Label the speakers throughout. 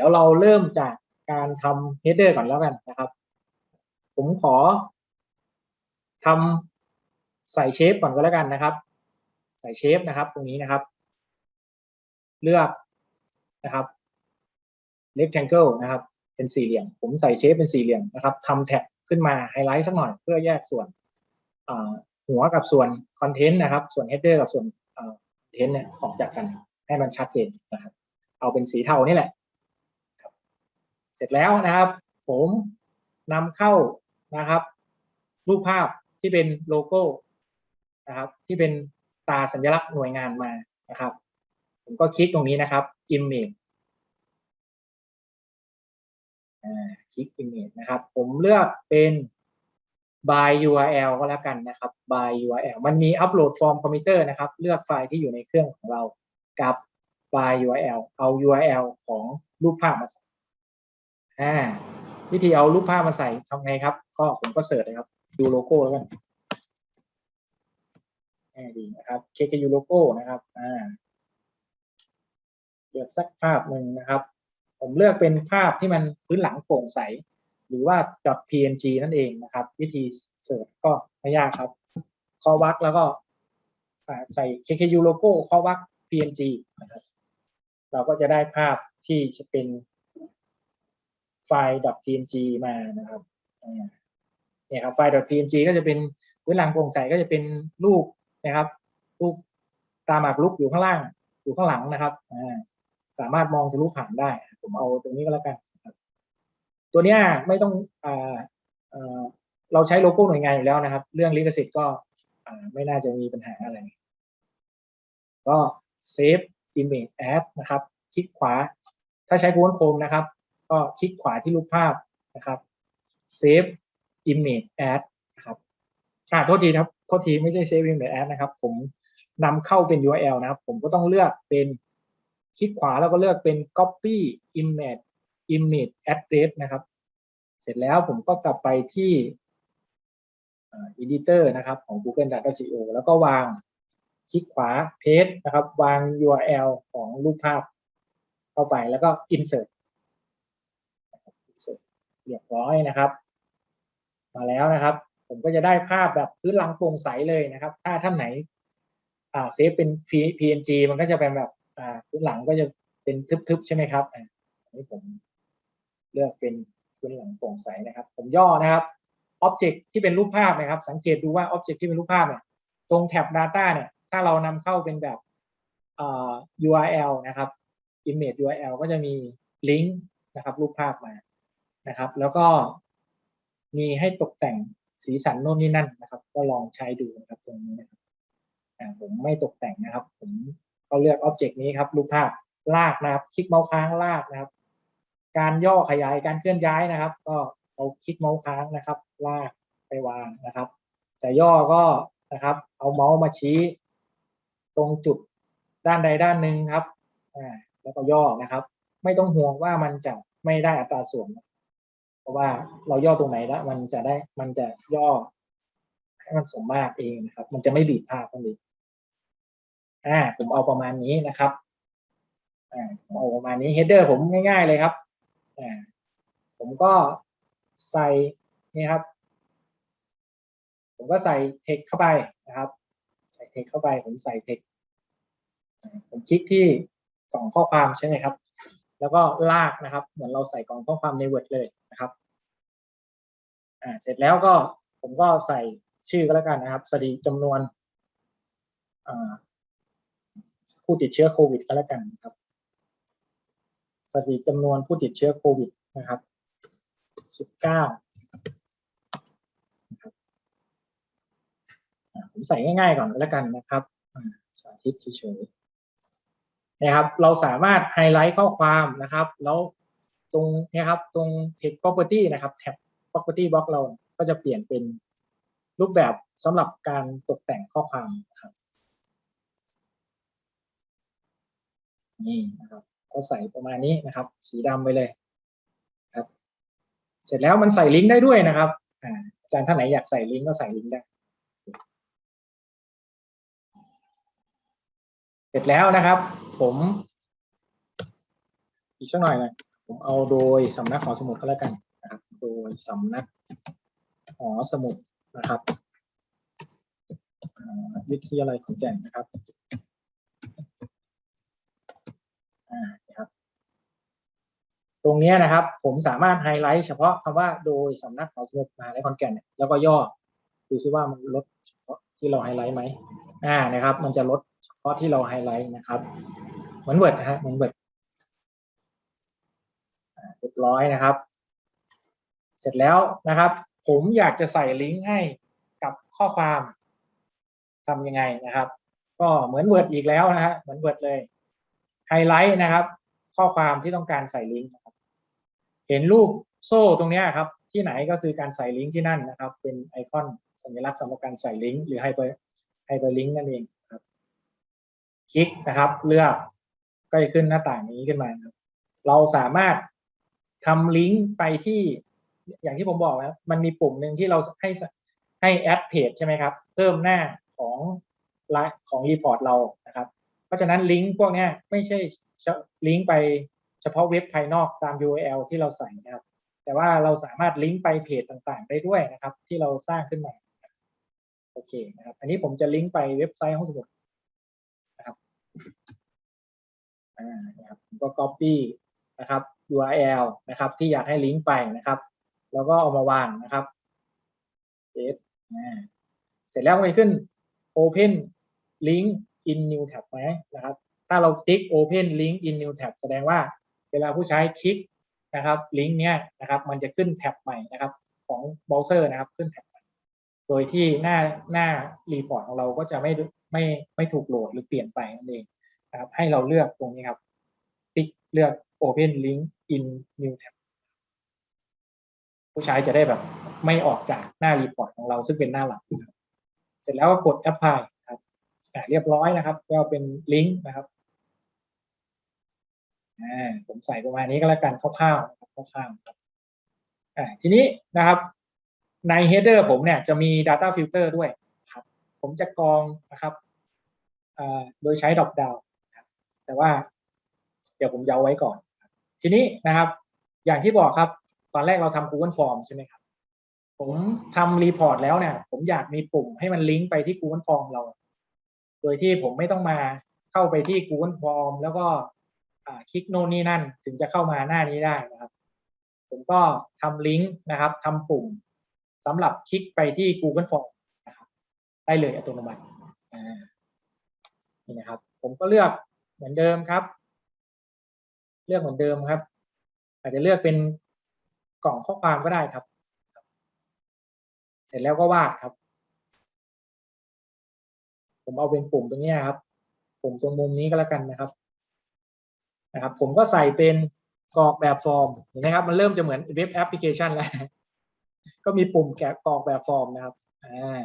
Speaker 1: ดี๋ยวเราเริ่มจากการทำ header ก่อนแล้วกันนะครับ ผมขอทำใส่เชฟก่อนก็แล้วกันนะครับ ใส่เชฟนะครับ ตรงนี้นะครับ เลือกนะครับ rectangle นะครับ เป็นสี่เหลี่ยม ผมใส่เชฟเป็นสี่เหลี่ยมนะครับทำแท็บขึ้นมาไฮไลท์สักหน่อยเพื่อแยกส่วนหัวกับส่วนคอนเทนต์นะครับ ส่วน header กับส่วนเทนต์เนี่ยออกจากกันให้มันชัดเจนนะครับ เอาเป็นสีเทานี่แหละ เสร็จแล้วนะครับ ผมนำเข้านะครับ รูปภาพที่เป็นโลโก้นะครับ ที่เป็นตาสัญลักษณ์หน่วยงานมานะครับ ผมก็คลิกตรงนี้นะครับ image คลิก image นะครับ ผมเลือกเป็น by URL ก็แล้วกันนะครับ by URL มันมี upload form committer นะครับ เลือกไฟล์ที่อยู่ในเครื่องของเรากับ by URL เอา URL ของรูปภาพมาใส่ อ่าวิธีเอารูปภาพมาใส่ทำไงครับ ก็ผมก็เสิร์ชนะครับ ดูโลโก้แล้วกันอ่าดีนะครับเคลิกยูโลโก้นะครับอ่าเลือกสักภาพหนึ่งนะครับ ผมเลือกเป็นภาพที่มันพื้นหลังโปร่งใส หรือว่า .png นั่นเองนะครับ วิธีเสิร์ชก็ไม่ยากครับข้อวักแล้วก็อ่าใส่ KKU โลโก้ข้อวัก png นะครับ เราก็จะได้ภาพที่จะเป็น ไฟล์ .png มานะครับเนี่ยครับไฟล์ .png ก็จะเป็นพื้นหลังโปร่งใสก็จะเป็นรูปนะครับรูปตามหมากรุกอยู่ข้างล่างอยู่ข้างหลังนะครับสามารถมองทะลุผ่านได้ ผมเอาตรงนี้ก็แล้วกันตัวเนี้ยไม่ต้องอเราใช้โลโก้หน่วยงานอยู่แล้วนะครับ เรื่องลิขสิทธิ์ก็ไม่น่าจะมีปัญหาอะไร ก็ save image as นะครับ คลิกขวา ถ้าใช้ Google Chrome นะครับ ก็คลิกขวาที่รูปภาพนะครับ save image as นะครับอ่าโทษทีนะครับโทษทีไม่ใช่ save image as นะครับ ผมนำเข้าเป็น URL นะครับ ผมก็ต้องเลือกเป็นคลิกขวาแล้วก็เลือกเป็น copy image image address นะครับ เสร็จแล้วผมก็กลับไปที่ editor นะครับของ Google Data CEO แล้วก็วางคลิกขวา paste นะครับ วาง URL ของรูปภาพเข้าไปแล้วก็ insert เรียบร้อยนะครับ มาแล้วนะครับ ผมก็จะได้ภาพแบบพื้นหลังโปร่งใสเลยนะครับ ถ้าท่านไหนอ่าเซฟเป็น PNG มันก็จะเป็นแบบอ่าพื้นหลังก็จะเป็นทึบๆใช่ไหมครับอันนี้ผมเลือกเป็นพื้นหลังโปร่งใสนะครับ ผมย่อนะครับ Object ที่เป็นรูปภาพนะครับ สังเกตดูว่า Object ที่เป็นรูปภาพเนี่ยตรงแท็บ Data เนี่ยถ้าเรานำเข้าเป็นแบบ URL นะครับ image URL ก็จะมีลิงก์นะครับรูปภาพมา นะครับ แล้วก็มีให้ตกแต่งสีสันโน่นนี่นั่นนะครับ ก็ลองใช้ดูนะครับตรงนี้นะครับผมไม่ตกแต่งนะครับ ผมก็เลือก Object นี้ครับรูปภาพลากนะครับ คลิกเมาส์ค้างลากนะครับ การย่อขยายการเคลื่อนย้ายนะครับ ก็เอาคลิกเมาส์ค้างนะครับ ลากไปวางนะครับจะย่อก็นะครับ เอาเมาส์มาชี้ ตรงจุดด้านใดด้านหนึ่งครับอ่าแล้วก็ย่อนะครับ ไม่ต้องห่วงว่ามันจะไม่ได้อัตราส่วน ราะว่าเราย่อตรงไหนแล้วมันจะได้มันจะย่อให้มันสมมาตรเองนะครับ มันจะไม่บีบภาพตรงนี้อ่าผมเอาประมาณนี้นะครับอ่าผมเอาประมาณนี้ header ผมง่าย ๆ เลยครับอ่าผมก็ใส่นี่ครับ ผมก็ใส่ text เข้าไปนะครับ ใส่ text เข้าไป ผมใส่ text ผมคลิกที่กล่องข้อความใช่ไหมครับ แล้วก็ลากนะครับ เหมือนเราใส่กล่องข้อความใน Word เลยนะครับอ่าเสร็จแล้วก็ผมก็ใส่ชื่อก็แล้วกันนะครับสถิติจำนวนผู้ติดเชื้อโควิดก็แล้วกันครับสถิติจำนวนผู้ติดเชื้อโควิดนะครับ 19 ผมใส่ง่ายๆก่อนแล้วกันนะครับ สาธิตเฉยๆ นะครับ เราสามารถไฮไลท์ข้อความนะครับ แล้วตรงนี้ครับตรง text property นะครับแท็บ property box เราก็จะเปลี่ยนเป็นรูปแบบสำหรับการตกแต่งข้อความนะครับนี่นะครับก็ใส่ประมาณนี้นะครับ สีดำไปเลยครับ เสร็จแล้วมันใส่ลิงก์ได้ด้วยนะครับอาจารย์ท่านไหนอยากใส่ลิงก์ก็ใส่ลิงก์ได้เสร็จแล้วนะครับ ผมอีกสักหน่อยนะผมเอาโดยสำนักหอสมุดก็แล้วกันนะครับ โดยสำนักหอสมุดนะครับวิทยาลัยขอนแก่นนะครับอ่านะครับตรงนี้นะครับ ผมสามารถไฮไลท์เฉพาะคำว่าโดยสำนักหอสมุดมหาลัยขอนแก่นเนี่ยแล้วก็ย่อดูซิว่ามันลดเฉพาะที่เราไฮไลท์ไหมอ่านะครับ มันจะลดเฉพาะที่เราไฮไลท์นะครับ มือนเวิร์ดนะฮะเหมือนเวิร์ดเรียบร้อยนะครับ เสร็จแล้วนะครับ ผมอยากจะใส่ลิงก์ให้กับข้อความทำยังไงนะครับ ก็เหมือนเวิร์ดอีกแล้วนะฮะเหมือนเวิร์ดเลยไฮไลท์นะครับ ข้อความที่ต้องการใส่ลิงก์นะครับเห็นรูปโซ่ตรงนี้ครับ ที่ไหนก็คือการใส่ลิงก์ที่นั่นนะครับ เป็นไอคอนสัญลักษณ์สำหรับการใส่ลิงก์หรือไฮเปอร์ไฮเปอร์ลิงก์นั่นเองครับ คลิกนะครับ เลือก ก็จะขึ้นหน้าต่างนี้ขึ้นมาครับ เราสามารถทำลิงก์ไปที่อย่างที่ผมบอกแล้ว มันมีปุ่มหนึ่งที่เราให้ให้แอดเพจใช่ไหมครับ เพิ่มหน้าของไลของรีพอร์ตเรานะครับ เพราะฉะนั้นลิงก์พวกนี้ไม่ใช่ลิงก์ไปเฉพาะเว็บภายนอกตาม URL ที่เราใส่นะครับ แต่ว่าเราสามารถลิงก์ไปเพจต่างๆ ได้ด้วยนะครับ ที่เราสร้างขึ้นมาโอเคนะครับ อันนี้ผมจะลิงก์ไปเว็บไซต์ห้องสมุดนะครับ นะครับผมก็ copy นะครับ URL นะครับที่อยากให้ลิงก์ไปนะครับ แล้วก็เอามาวางนะครับเสร็จแล้วมันขึ้น open link in new tab ไหมนะครับ ถ้าเราติ๊ก open link in new tab แสดงว่าเวลาผู้ใช้คลิกนะครับลิงก์เนี้ยนะครับมันจะขึ้นแท็บใหม่นะครับของเบราว์เซอร์นะครับขึ้นแท็บใหม่โดยที่หน้าหน้ารีพอร์ตของเราก็จะไม่ไม่ไม่ถูกโหลดหรือเปลี่ยนไปนั่นเอง นะครับให้เราเลือกตรงนี้ครับติ๊กเลือก open link in new tab ผู้ใช้จะได้แบบ ไม่ออกจากหน้ารีพอร์ตของเราซึ่งเป็นหน้าหลักนะครับเสร็จแล้วก็กด apply ครับเรียบร้อยนะครับ ก็เป็นลิงก์นะครับผมใส่ประมาณนี้ก็แล้วกันคร่าวๆครับคร่าวๆครับทีนี้นะครับใน header ผมเนี่ยจะมี data filter ด้วยครับ ผมจะกรองนะครับโดยใช้ drop down แต่ว่า เดี๋ยวผมเอาไว้ก่อน ทีนี้นะครับ อย่างที่บอกครับ ตอนแรกเราทำ Google Form ใช่ไหมครับ ผมทำรีพอร์ตแล้วเนี่ย ผมอยากมีปุ่มให้มันลิงก์ไปที่ Google Form เรา โดยที่ผมไม่ต้องมาเข้าไปที่ Google Form แล้วก็คลิกโน่นนี่นั่น ถึงจะเข้ามาหน้านี้ได้นะครับ ผมก็ทำลิงก์นะครับทำปุ่มสำหรับคลิกไปที่ Google Form นะครับ ได้เลยอัตโนมัตินี่นะครับ ผมก็เลือก เหมือนเดิมครับ เลือกเหมือนเดิมครับ อาจจะเลือกเป็นกล่องข้อความก็ได้ครับ เสร็จแล้วก็วาดครับ ผมเอาเป็นปุ่มตรงนี้ครับ ปุ่มตรงมุมนี้ก็แล้วกันนะครับ นะครับ ผมก็ใส่เป็นกรอกแบบฟอร์มเห็นไหมครับ มันเริ่มจะเหมือนเว็บแอปพลิเคชันแล้ว ก็มีปุ่มแกะกรอกแบบฟอร์มนะครับอ่า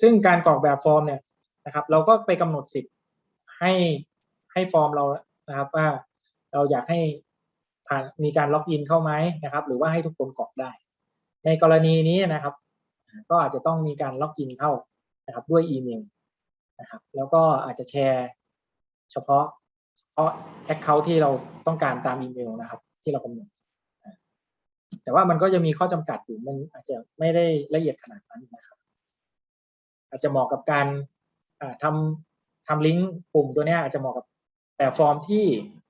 Speaker 1: ซึ่งการกรอกแบบฟอร์มเนี่ยนะครับ เราก็ไปกำหนดสิทธิ์ ให้ให้ฟอร์มเรานะครับว่าเราอยากให้ผ่านมีการล็อกอินเข้าไหมนะครับ หรือว่าให้ทุกคนกรอกได้ ในกรณีนี้นะครับ ก็อาจจะต้องมีการล็อกอินเข้านะครับด้วยอีเมลนะครับ แล้วก็อาจจะแชร์เฉพาะเฉพาะแอคเคาท์ที่เราต้องการตามอีเมลนะครับ ที่เรากำหนดแต่ว่ามันก็จะมีข้อจำกัดอยู่มันอาจจะไม่ได้ละเอียดขนาดนั้นนะครับ อาจจะเหมาะกับการทำ ทำลิงก์ปุ่มตัวนี้อาจจะเหมาะกับแบบฟอร์มที่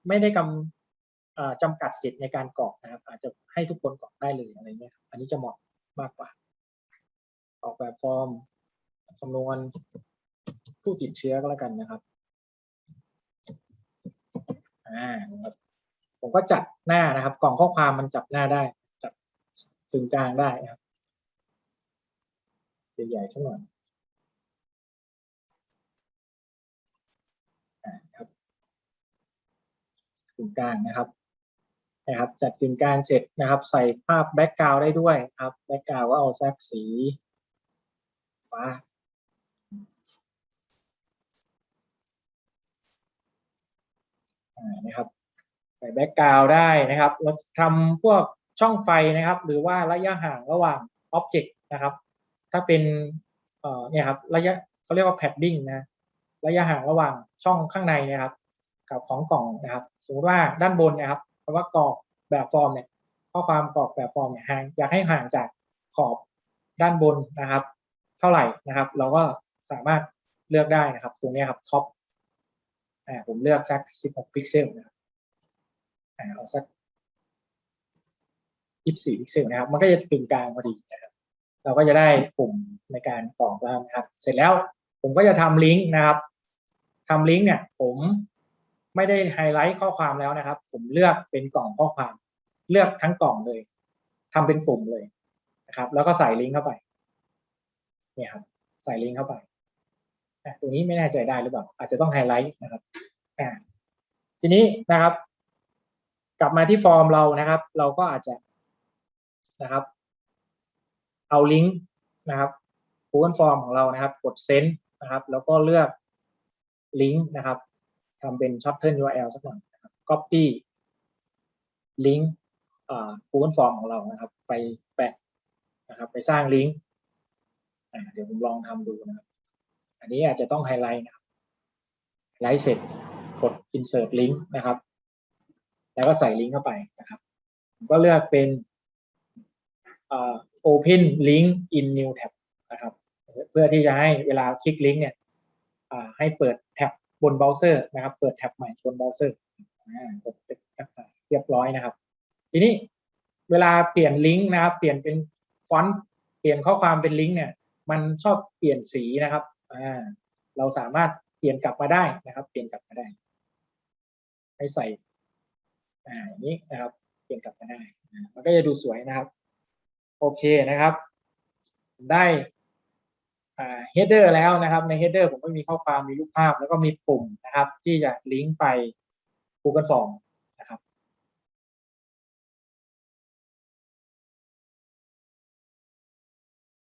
Speaker 1: ไม่ได้กำจำกัดสิทธิ์ในการกรอกนะครับ อาจจะให้ทุกคนกรอกได้เลยอะไรเงี้ยอันนี้จะเหมาะมากกว่า ออกแบบฟอร์มจำนวนผู้ติดเชื้อก็แล้วกันนะครับอ่าผมก็จัดหน้านะครับ กล่องข้อความมันจับหน้าได้ จับถึงกลางได้ครับใหญ่ๆสักหน่อยครับ กึ่งกลางนะครับนะครับจัดกึ่งกลางเสร็จนะครับ ใส่ภาพแบ็กกราวด์ได้ด้วยครับแบ็กกราวด์ก็เอาสักสีฟ้านะครับใส่แบ็กกราวด์ได้นะครับเราทำพวกช่องไฟนะครับ หรือว่าระยะห่างระหว่างอ็อบเจกต์นะครับ ถ้าเป็นเอ่อเนี่ยครับระยะเขาเรียกว่าแพดดิ้งนะระยะห่างระหว่างช่องข้างในนะครับ กับของกล่องนะครับ สมมติว่าด้านบนนะครับคำว่ากรอกแบบฟอร์มเนี่ยข้อความกรอกแบบฟอร์มเนี่ยห่างอยากให้ห่างจากขอบด้านบนนะครับ เท่าไหร่นะครับ เราก็สามารถเลือกได้นะครับ ตรงนี้ครับท็อปอ่าผมเลือกสัก 16 พิกเซลนะครับอ่าเอาสัก 24 พิกเซลนะครับ มันก็จะถึงกลางพอดีนะครับ เราก็จะได้ปุ่มในการกรอกแล้วนะครับ เสร็จแล้วผมก็จะทำลิงก์นะครับทำลิงก์เนี่ย ผม ไม่ได้ไฮไลท์ข้อความแล้วนะครับ ผมเลือกเป็นกล่องข้อความ เลือกทั้งกล่องเลยทำเป็นปุ่มเลยนะครับ แล้วก็ใส่ลิงก์เข้าไป เนี่ยครับ ใส่ลิงก์เข้าไปอะตรงนี้ไม่แน่ใจได้หรือเปล่า อาจจะต้องไฮไลท์นะครับอ่าทีนี้นะครับ กลับมาที่ฟอร์มเรานะครับ เราก็อาจจะนะครับ เอาลิงก์นะครับ Google Form ของเรานะครับ กดเซนนะครับ แล้วก็เลือกลิงก์นะครับ ทำเป็น shorten URL สักหน่อยนะครับ copy ลิงก์ Google Form ของเรานะครับ ไปแปะนะครับ ไปสร้างลิงก์เดี๋ยวผมลองทำดูนะครับ อันนี้อาจจะต้องไฮไลท์นะครับไลท์เสร็จกด insert link นะครับ แล้วก็ใส่ลิงก์เข้าไปนะครับผมก็เลือกเป็น open link in new tab นะครับ เพื่อที่จะให้เวลาคลิกลิงก์เนี่ยให้เปิดแท็บ บนเบราว์เซอร์นะครับ เปิดแท็บใหม่บนเบราว์เซอร์อ่ากดเรียบร้อยนะครับ ทีนี้เวลาเปลี่ยนลิงก์นะครับ เปลี่ยนเป็นฟอนต์เปลี่ยนข้อความเป็นลิงก์เนี่ย มันชอบเปลี่ยนสีนะครับอ่าเราสามารถเปลี่ยนกลับมาได้นะครับ เปลี่ยนกลับมาได้ ให้ใส่อ่าอย่างนี้นะครับ เปลี่ยนกลับมาได้ มันก็จะดูสวยนะครับ โอเคนะครับ ได้ อ่า header แล้วนะครับ ในฮดเดอร์ผมก็มีข้อความมีรูปภาพ แล้วก็มีปุ่มนะครับ ที่จะลิงก์ไป Google Form